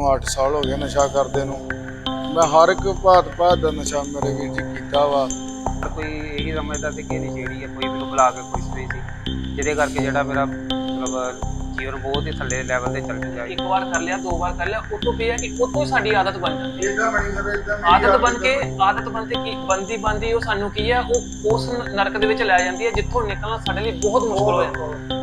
ਮੈਨੂੰ 8 ਸਾਲ ਹੋ ਗਏ ਨਸ਼ਾ ਕਰਦੇ ਨੂੰ। ਮੈਂ ਹਰ ਇੱਕ ਭਾਤ ਭਾਤ ਦਾ ਨਸ਼ਾ ਮੇਰੇ ਵੀਰ ਜੀ ਕੀਤਾ ਵਾ। ਕੋਈ ਇਹੀ ਸਮਝਦਾ ਸੀ ਕਿ ਨਸ਼ੇੜੀ ਹੈ ਕੋਈ ਮੈਨੂੰ ਬੁਲਾ ਕੇ ਖੁਸ਼ ਨਹੀਂ ਸੀ। ਜਿਹਦੇ ਕਰਕੇ ਜਿਹੜਾ ਮੇਰਾ ਮਤਲਬ ਜੀਵਨ ਬਹੁਤ ਹੀ ਥੱਲੇ ਲੈਵਲ ਤੇ ਚੱਲ ਗਿਆ ਇੱਕ ਵਾਰ ਕਰ ਲਿਆ ਦੋ ਵਾਰ ਕਰ ਲਿਆ ਉਹ ਤੋਂ ਪਿਆ ਕਿ ਉਹ ਤੋਂ ਹੀ ਸਾਡੀ ਆਦਤ ਬਣ ਜਾਂਦੀ ਹੈ ਇਦਾਂ ਬਣੀ ਸਰ ਇਦਾਂ ਆਦਤ ਬਣ ਕੇ ਆਦਤ ਬਣ ਕੇ ਕੀ ਬੰਦੀ ਬੰਦੀ ਉਹ ਸਾਨੂੰ ਕੀ ਹੈ ਉਹ ਉਸ ਨਰਕ ਦੇ ਵਿੱਚ ਲੈ ਜਾਂਦੀ ਹੈ ਜਿੱਥੋਂ ਨਿਕਲਣਾ ਸਾਡੇ ਲਈ ਬਹੁਤ ਮੁਸ਼ਕਲ ਹੋ ਜਾਂਦਾ। ਸਤਿ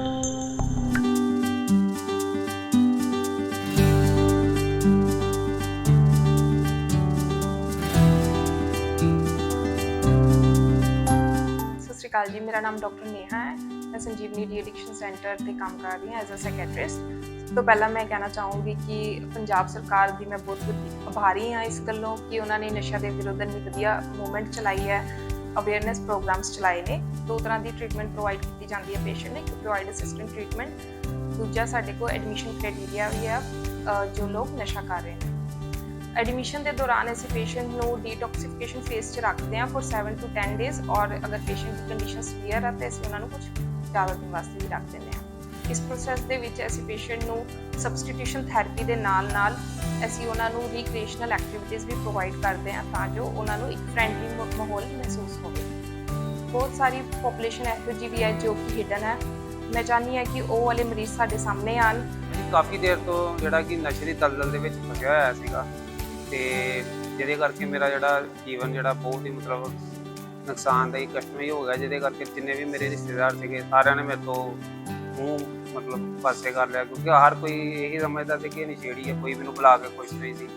ਸ਼੍ਰੀ ਅਕਾਲ ਜੀ, ਮੇਰਾ ਨਾਮ ਡਾਕਟਰ ਨੇਹਾ ਹੈ। ਮੈਂ ਸੰਜੀਵਨੀ ਡੀ ਐਡਿਕਸ਼ਨ ਸੈਂਟਰ ਤੇ ਕੰਮ ਕਰ ਰਹੀ ਹਾਂ ਐਜ਼ ਅ ਸਾਈਕੈਟ੍ਰਿਸਟ ਸਭ ਤੋਂ ਪਹਿਲਾਂ ਮੈਂ ਕਹਿਣਾ ਚਾਹੂੰਗੀ ਕਿ ਪੰਜਾਬ ਸਰਕਾਰ ਦੀ ਮੈਂ ਬਹੁਤ ਆਭਾਰੀ ਹਾਂ ਇਸ ਗੱਲੋਂ ਕਿ ਉਹਨਾਂ ਨੇ ਨਸ਼ਾ ਦੇ ਵਿਰੁੱਧ ਇੰਨੀ ਵਧੀਆ ਮੂਵਮੈਂਟ ਚਲਾਈ ਹੈ ਅਵੇਅਰਨੈਸ ਪ੍ਰੋਗਰਾਮਸ ਚਲਾਏ ਨੇ। ਦੋ ਤਰ੍ਹਾਂ ਦੀ ਟ੍ਰੀਟਮੈਂਟ ਪ੍ਰੋਵਾਈਡ ਕੀਤੀ ਜਾਂਦੀ ਹੈ ਪੇਸ਼ੈਂਟ ਨੂੰ, ਇੱਕ ਪ੍ਰੋਵਾਈਡ ਅਸਿਸਟੈਂਟ ਟ੍ਰੀਟਮੈਂਟ ਦੂਜਾ ਸਾਡੇ ਕੋਲ ਐਡਮਿਸ਼ਨ ਕ੍ਰਾਈਟੇਰੀਆ ਵੀ ਹੈ ਜੋ ਲੋਕ ਨਸ਼ਾ ਕਰ ਰਹੇ ਨੇ। ਐਡਮਿਸ਼ਨ ਦੇ ਦੌਰਾਨ ਅਸੀਂ ਪੇਸ਼ੈਂਟ ਨੂੰ ਡੀਟੌਕਸੀਫਿਕੇਸ਼ਨ ਫੇਸ 'ਚ ਰੱਖਦੇ ਹਾਂ ਫॉर 7 ਟੂ 10 ਡੇਜ਼ ਔਰ ਅਗਰ ਪੇਸ਼ੈਂਟ ਦੀ ਕੰਡੀਸ਼ਨ ਸੀਵੀਅਰ ਹੈ ਤਾਂ ਅਸੀਂ ਉਹਨਾਂ ਨੂੰ ਕੁਝ ਜ਼ਿਆਦਾ ਦਿਨ ਵਾਸਤੇ ਵੀ ਰੱਖ ਦਿੰਦੇ ਹਾਂ। ਇਸ ਪ੍ਰੋਸੈਸ ਦੇ ਵਿੱਚ ਅਸੀਂ ਪੇਸ਼ੈਂਟ ਨੂੰ ਸਬਸਟੀਟਿਊਸ਼ਨ ਥੈਰੇਪੀ ਦੇ ਨਾਲ-ਨਾਲ ਅਸੀਂ ਉਹਨਾਂ ਨੂੰ ਰੀਕ੍ਰੀਏਸ਼ਨਲ ਐਕਟੀਵਿਟੀਜ਼ ਵੀ ਪ੍ਰੋਵਾਈਡ ਕਰਦੇ ਹਾਂ ਤਾਂ ਜੋ ਉਹਨਾਂ ਨੂੰ ਇੱਕ ਫ੍ਰੈਂਡਲੀ ਮਾਹੌਲ ਮਹਿਸੂਸ ਹੋਵੇ। ਬਹੁਤ ਸਾਰੀ ਪੋਪੂਲੇਸ਼ਨ ਇਹੋ ਜਿਹੀ ਵੀ ਹੈ ਜੋ ਕਿ ਹਿਡਨ ਹੈ। ਮੈਂ ਚਾਹੁੰਦੀ ਹਾਂ ਕਿ ਉਹ ਵਾਲੇ ਮਰੀਜ਼ ਸਾਡੇ ਸਾਹਮਣੇ ਆਣ ਜੀ ਕਾਫੀ ਦੇਰ ਤੋਂ ਜਿਹੜਾ ਕਿ ਨਸ਼ੇ ਦੀ ਦਲਦਲ ਦੇ ਵਿੱਚ ਫਸਿਆ ਹੋਇਆ ਸੀਗਾ। ਤੇ ਜਿਹਦੇ ਕਰਕੇ ਮੇਰਾ ਜਿਹੜਾ ਜੀਵਨ ਜਿਹੜਾ ਬਹੁਤ ਹੀ ਮਤਲਬ ਨੁਕਸਾਨਦਾਈ ਕਸ਼ਮੀ ਹੋ ਗਿਆ, ਜਿਹਦੇ ਕਰਕੇ ਜਿੰਨੇ ਵੀ ਮੇਰੇ ਰਿਸ਼ਤੇਦਾਰ ਸੀਗੇ, ਸਾਰਿਆਂ ਨੇ ਮੇਰੇ ਤੋਂ ਮੂੰਹ ਮਤਲਬ ਪਾਸੇ ਕਰ ਲਿਆ, ਕਿਉਂਕਿ ਹਰ ਕੋਈ ਇਹੀ ਸਮਝਦਾ ਸੀ ਕਿ ਇਹ ਨਸ਼ੇੜੀ ਹੈ ਕੋਈ ਮੈਨੂੰ ਬੁਲਾ ਕੇ ਖੁਸ਼ ਨਹੀਂ ਸੀ।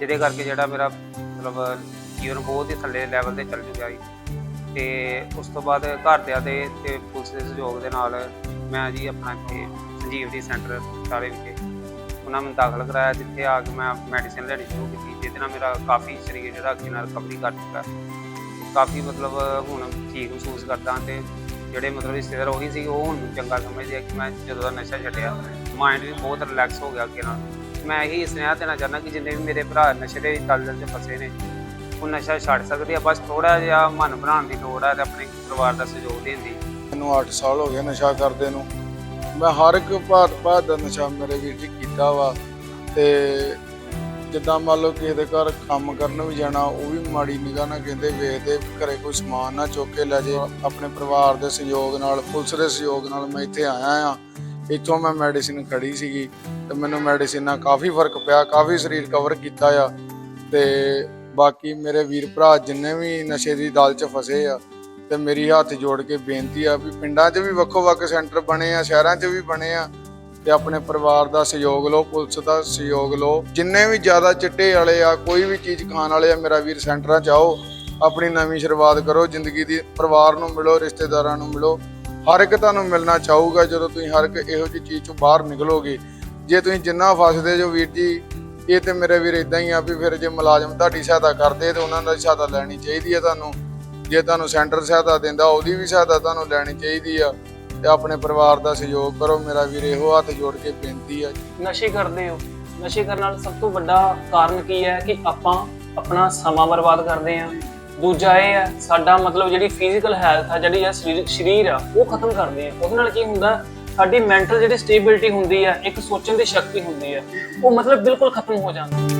ਜਿਹਦੇ ਕਰਕੇ ਜਿਹੜਾ ਮੇਰਾ ਮਤਲਬ ਜੀਵਨ ਬਹੁਤ ਹੀ ਥੱਲੇ ਲੈਵਲ ਤੇ ਚੱਲ ਚੁੱਕਿਆ ਸੀ। ਤੇ ਉਸ ਤੋਂ ਬਾਅਦ ਘਰਦਿਆਂ ਦੇ ਤੇ ਪੁਲਿਸ ਦੇ ਸਹਿਯੋਗ ਦੇ ਨਾਲ ਮੈਂ ਜੀ ਆਪਣਾ ਇੱਥੇ ਸੰਜੀਵ ਸੰਜੀਵਨੀ ਸੈਂਟਰ ਸਾਰੇ ਵਿਖੇ ਉਹਨਾਂ ਨੂੰ ਦਾਖਲ ਕਰਾਇਆ, ਜਿੱਥੇ ਆ ਕੇ ਮੈਂ ਮੈਡੀਸਿਨ ਲੈਣੀ ਸ਼ੁਰੂ ਕੀਤੀ। ਜਿਹਦੇ ਨਾਲ ਮੇਰਾ ਕਾਫੀ ਸਰੀਰ ਜਿਹੜਾ ਅੱਗੇ ਨਾਲ ਰਿਕਵਰੀ ਕਰ ਚੁੱਕਾ। ਕਾਫੀ ਮਤਲਬ ਹੁਣ ਠੀਕ ਮਹਿਸੂਸ ਕਰਦਾ ਤੇ ਜਿਹੜੇ ਮਤਲਬ ਰਿਸ਼ਤੇਦਾਰ ਉਹੀ ਸੀ, ਉਹ ਹੁਣ ਚੰਗਾ ਸਮਝਦੇ ਆ ਕਿ ਮੈਂ ਜਦੋਂ ਦਾ ਨਸ਼ਾ ਛੱਡਿਆ ਮਾਈਂਡ ਵੀ ਬਹੁਤ ਰਿਲੈਕਸ ਹੋ ਗਿਆ ਅੱਗੇ ਨਾਲ। ਮੈਂ ਇਹੀ ਸੁਨੇਹਾ ਦੇਣਾ ਚਾਹੁੰਦਾ ਕਿ ਜਿੰਨੇ ਵੀ ਮੇਰੇ ਭਰਾ ਨਸ਼ੇ ਦੇ ਦਲਦਲ 'ਚ ਫਸੇ ਨੇ, ਉਹ ਨਸ਼ਾ ਛੱਡ ਸਕਦੇ ਆ। ਬਸ ਥੋੜਾ ਜਿਹਾ ਮਨ ਬਣਾਉਣ ਦੀ ਲੋੜ ਹੈ ਤੇ ਆਪਣੇ ਪਰਿਵਾਰ ਦਾ ਸਹਿਯੋਗ ਦੇਣ ਦੀ। ਮੈਨੂੰ 8 ਸਾਲ ਹੋ ਗਏ ਨਸ਼ਾ ਕਰਦੇ ਨੂੰ। ਮੈਂ ਹਰ ਇੱਕ ਭਾਤ ਭਾਤ ਦਾ ਨਸ਼ਾ ਮੇਰੇ ਵੀਰ ਜੀ ਕੀਤਾ ਵਾ ਤੇ ਜਿੱਦਾਂ ਮੰਨ ਲਓ ਕਿਸੇ ਦੇ ਘਰ ਕੰਮ ਕਰਨ ਵੀ ਜਾਣਾ, ਉਹ ਵੀ ਮਾੜੀ ਨਿਗਾਹ ਨਾਲ ਕਹਿੰਦੇ ਵੇਖਦੇ ਵੀ ਘਰੇ ਕੋਈ ਸਮਾਨ ਨਾ ਚੁੱਕ ਕੇ ਲੈ ਜੇ, ਆਪਣੇ ਪਰਿਵਾਰ ਦੇ ਸਹਿਯੋਗ ਨਾਲ, ਪੁਲਿਸ ਦੇ ਸਹਿਯੋਗ ਨਾਲ ਮੈਂ ਇੱਥੇ ਆਇਆ ਆ। ਇੱਥੋਂ ਮੈਂ ਮੈਡੀਸਿਨ ਖੜੀ ਸੀਗੀ ਤੇ ਮੈਨੂੰ ਮੈਡੀਸਿਨ ਨਾਲ ਕਾਫੀ ਫ਼ਰਕ ਪਿਆ, ਕਾਫੀ ਸਰੀਰ ਕਵਰ ਕੀਤਾ ਆ ਤੇ ਬਾਕੀ ਮੇਰੇ ਵੀਰ ਭਰਾ ਜਿੰਨੇ ਵੀ ਨਸ਼ੇ ਦੀ ਦਾਲ 'ਚ ਫਸੇ ਆ ਤੇ ਮੇਰੀ ਹੱਥ ਜੋੜ ਕੇ ਬੇਨਤੀ ਆ ਵੀ ਪਿੰਡਾਂ 'ਚ ਵੀ ਵੱਖੋ ਵੱਖ ਸੈਂਟਰ ਬਣੇ ਆ, ਸ਼ਹਿਰਾਂ 'ਚ ਵੀ ਬਣੇ ਆ ਤੇ ਆਪਣੇ ਪਰਿਵਾਰ ਦਾ ਸਹਿਯੋਗ ਲਓ, ਪੁਲਿਸ ਦਾ ਸਹਿਯੋਗ ਲਓ। ਜਿੰਨੇ ਵੀ ਜ਼ਿਆਦਾ ਚਿੱਟੇ ਵਾਲੇ ਆ, ਕੋਈ ਵੀ ਚੀਜ਼ ਖਾਣ ਵਾਲੇ ਆ, ਮੇਰਾ ਵੀਰ ਸੈਂਟਰਾਂ 'ਚ ਆਓ, ਆਪਣੀ ਨਵੀਂ ਸ਼ੁਰੂਆਤ ਕਰੋ, ਜ਼ਿੰਦਗੀ ਦੀ ਪਰਿਵਾਰ ਨੂੰ ਮਿਲੋ, ਰਿਸ਼ਤੇਦਾਰਾਂ ਨੂੰ ਮਿਲੋ। ਹਰ ਇੱਕ ਤੁਹਾਨੂੰ ਮਿਲਣਾ ਚਾਹੂਗਾ, ਜਦੋਂ ਤੁਸੀਂ ਹਰ ਇੱਕ ਇਹੋ ਜਿਹੀ ਚੀਜ਼ 'ਚੋਂ ਬਾਹਰ ਨਿਕਲੋਗੇ। ਜੇ ਤੁਸੀਂ ਜਿੰਨਾ ਫਸਦੇ ਜੋ ਵੀਰ ਜੀ, ਇਹ ਤੇ ਮੇਰੇ ਵੀਰ ਇਦਾਂ ਹੀ ਆ ਵੀ ਫਿਰ ਜੇ ਮੁਲਾਜ਼ਮ ਤੁਹਾਡੀ ਸਹਾਇਤਾ ਕਰਦੇ ਤੇ ਉਹਨਾਂ ਦਾ ਸਹਾਇਤਾ ਲੈਣੀ ਚਾਹੀਦੀ ਹੈ ਤੁਹਾਨੂੰ। ਜੇ ਤੁਹਾਨੂੰ ਸੈਂਟਰ ਸਹਾਇਤਾ ਦਿੰਦਾ, ਉਹਦੀ ਵੀ ਸਹਾਇਤਾ ਤੁਹਾਨੂੰ ਲੈਣੀ ਚਾਹੀਦੀ ਆ। ਤੇ ਆਪਣੇ ਪਰਿਵਾਰ ਦਾ ਸਹਿਯੋਗ ਕਰੋ। ਮੇਰਾ ਵੀਰ ਇਹੋ ਹੱਥ ਜੋੜ ਕੇ ਬੇਨਤੀ ਆ। ਨਸ਼ੇ ਕਰਦੇ ਹੋ। ਨਸ਼ੇ ਕਰਨ ਨਾਲ ਸਭ ਤੋਂ ਵੱਡਾ ਕਾਰਨ ਕੀ ਹੈ ਕਿ ਆਪਾਂ ਆਪਣਾ ਸਮਾਂ ਬਰਬਾਦ ਕਰਦੇ ਹਾਂ। ਦੂਜਾ ਇਹ ਹੈ, ਸਾਡਾ ਮਤਲਬ ਜਿਹੜੀ ਫਿਜ਼ੀਕਲ ਹੈਲਥ ਆ, ਜਿਹੜੀ ਆ ਸਰੀਰ ਸਰੀਰ ਆ, ਉਹ ਖਤਮ ਕਰਦੇ ਆ ਉਹਦੇ ਨਾਲ ਕੀ ਹੁੰਦਾ, ਸਾਡੀ ਮੈਂਟਲ ਜਿਹੜੀ ਸਟੇਬਿਲਿਟੀ ਹੁੰਦੀ ਹੈ ਇੱਕ ਸੋਚਣ ਦੀ ਸ਼ਕਤੀ ਹੁੰਦੀ ਹੈ ਉਹ ਮਤਲਬ ਬਿਲਕੁਲ ਖਤਮ ਹੋ ਜਾਂਦੀ